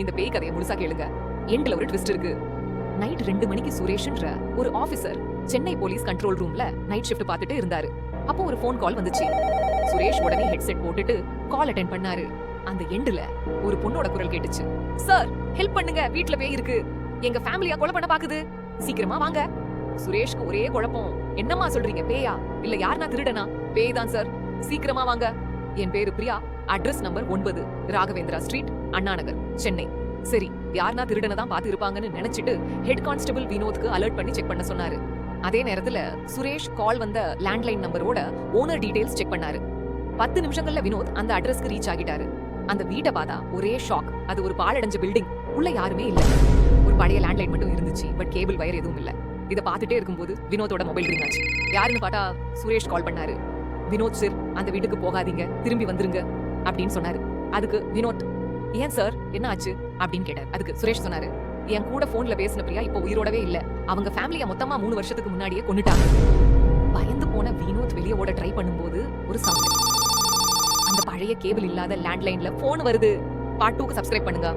இந்த பேய் கதையை முழுசா கேளுங்க. எண்ட்ல ஒரு ட்விஸ்ட் இருக்கு. நைட் ரெண்டு மணிக்கு சுரேஷ்ன்ற ஒரு ஆபீசர் சென்னை போலீஸ் கண்ட்ரோல் ரூம்ல நைட் ஷிஃப்ட் பார்த்துட்டு இருந்தாரு. அப்போ ஒரு ஃபோன் கால் வந்துச்சு. சுரேஷ் உடனே ஹெட்செட் போட்டுட்டு கால் அட்டென்ட் பண்ணாரு. அந்த எண்டுல ஒரு பொண்ணோட குரல் கேட்டுச்சு. சார் ஹெல்ப் பண்ணுங்க. வீட்ல பேய் இருக்கு. எங்க ஃபேமிலியா கொலை பண்ண பாக்குது. சீக்கிரமா வாங்க. சுரேஷ்க்கு ஒரே குழப்பம். என்னம்மா சொல்றீங்க பேயா? இல்ல யாருனா திருடனா? பேய் தான் சார் சீக்கிரமா வாங்க. என் பேரு பிரியா. அட்ரஸ் நம்பர் ஒன்பது ராகவேந்திரா ஸ்ட்ரீட் அண்ணா நகர் சென்னை. சரி யாருனா திருடனை தான் பார்த்து இருப்பாங்கன்னு நினைச்சிட்டு ஹெட் கான்ஸ்டபிள் வினோத்க்கு அலர்ட் பண்ணி செக் பண்ண சொன்னாரு. அதே நேரத்துல சுரேஷ் கால் வந்த லேண்ட்லைன் நம்பரோட ஓனர் டீடைல்ஸ் செக் பண்ணாரு. பத்து நிமிஷங்கள்ல வினோத் அந்த அட்ரஸ்க்கு ரீச் ஆகிட்டாரு. அந்த வீட்டை பார்த்தா ஒரே ஷாக் அது ஒரு பாழடைஞ்ச பில்டிங் உள்ள யாருமே இல்ல. ஒரு பழைய லேண்ட்லைன் மட்டும் இருந்துச்சு பட் கேபிள் வயர் எதுவும் இல்ல. இத பார்த்துட்டே இருக்கும்போது வினோதோட மொபைல் ரிங் ஆச்சு. யாருன்னு பார்த்தா சுரேஷ் கால் பண்ணாரு. வினோத் சார் அந்த வீட்டுக்கு போகாதீங்க. திரும்பி வந்துருங்க. அப்படின்னு சொன்னாரு. அதுக்கு வினோத் ஏன் சார்? என்ன ஆச்சு? அப்படின்னு கேட்டார். அதுக்கு சுரேஷ் சொன்னாரு என் கூட போன்ல பேசின பிரியா இப்போ உயிரோடவே இல்ல. அவங்க ஃபேமிலியை மொத்தமா மூணு வருஷத்துக்கு முன்னாடியே கொண்டுட்டாங்க பயந்து போன வினோத் வெளியே ஓட ட்ரை பண்ணும்போது ஒரு சவுண்ட் அந்த பழைய கேபிள் இல்லாத லேண்ட்லைன்ல போன் வருது. பார்ட் டூக்கு சப்ஸ்கிரைப் பண்ணுங்க.